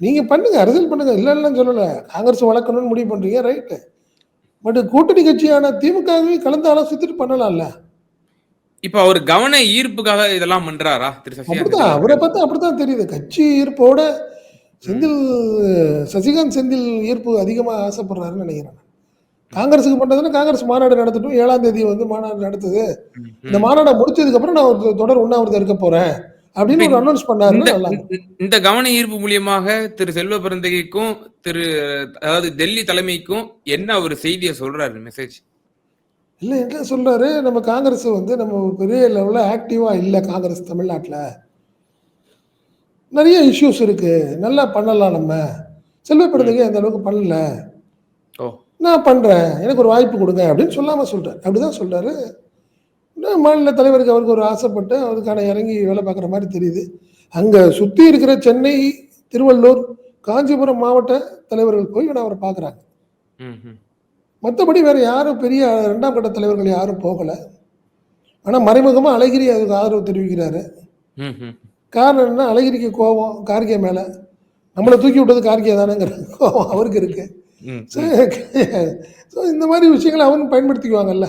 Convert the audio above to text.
நீங்க பண்ணுங்க அரசியல் பண்ணுங்க. இல்ல இல்லைன்னு சொல்லல. காங்கிரஸ் வளர்க்கணும்னு முடிவு பண்றீங்க ரைட்டு பட் கூட்டணி கட்சியான திமுகவே கலந்து ஆலோசித்துட்டு பண்ணலாம்ல. இப்ப அவர் கவன ஈர்ப்புக்காக இதெல்லாம் பண்றாரா சசிகாந்த்? அப்படிதான் அவரை பார்த்தா அப்படித்தான் தெரியுது. கட்சி ஈர்ப்போட செந்தில் சசிகாந்த் செந்தில் ஈர்ப்பு அதிகமா ஆசைப்படுறாருன்னு நினைக்கிறேன் காங்கிரஸுக்கு பண்றதுன்னா காங்கிரஸ் மாநாடு நடத்தட்டும். ஏழாம் தேதி வந்து மாநாடு நடத்துது. இந்த. மாநாடை முடிச்சதுக்கு அப்புறம் நான் ஒரு தொடர் உண்ணாவிரதம் இருக்க போறேன். அப்படின்னு ஒரு அனௌன்ஸ் பண்ணாருன்னா இந்த கவன ஈர்ப்பு மூலியமாக திரு செல்வ பிறந்தகைக்கும் திரு அதாவது டெல்லி தலைமைக்கும் என்ன ஒரு செய்தியை சொல்றாரு மெசேஜ் இல்ல என்ன சொல்றாரு? நம்ம காங்கிரஸ் வந்து நம்ம பெரிய லெவல்ல ஆக்டிவா இல்ல காங்கிரஸ் தமிழ்நாட்டுல. நிறைய இஷ்யூஸ் இருக்கு. நல்லா பண்ணலாம் நம்ம. செல்வ பிறந்தகை அந்த அளவுக்கு பண்ணல. ஓ. நான் பண்றேன். எனக்கு ஒரு வாய்ப்பு கொடுங்க அப்படின்னு சொல்லாம சொல்றாரு. அப்படிதான் சொல்றாரு. மாநில தலைவருக்கு அவருக்கு ஒரு ஆசைப்பட்டு அவருக்கான இறங்கி வேலை பார்க்குற மாதிரி தெரியுது. அங்க சுத்தி இருக்கிற சென்னை திருவள்ளூர் காஞ்சிபுரம் மாவட்ட தலைவர்கள் போய் அவரை பார்க்குறாங்க. மற்றபடி வேற யாரும் பெரிய இரண்டாம் கட்ட தலைவர்கள் யாரும் போகல. ஆனா மறைமுகமா அழகிரி அதுக்கு ஆதரவு தெரிவிக்கிறாரு. காரணம் என்ன அழகிரிக்கு கோபம் கார்கே மேல. நம்மளை தூக்கி விட்டது கார்கே தானேங்கிற கோபம் அவருக்கு இருக்கு. ஸோ இந்த மாதிரி விஷயங்களை அவன் பயன்படுத்திக்குவாங்கல்ல.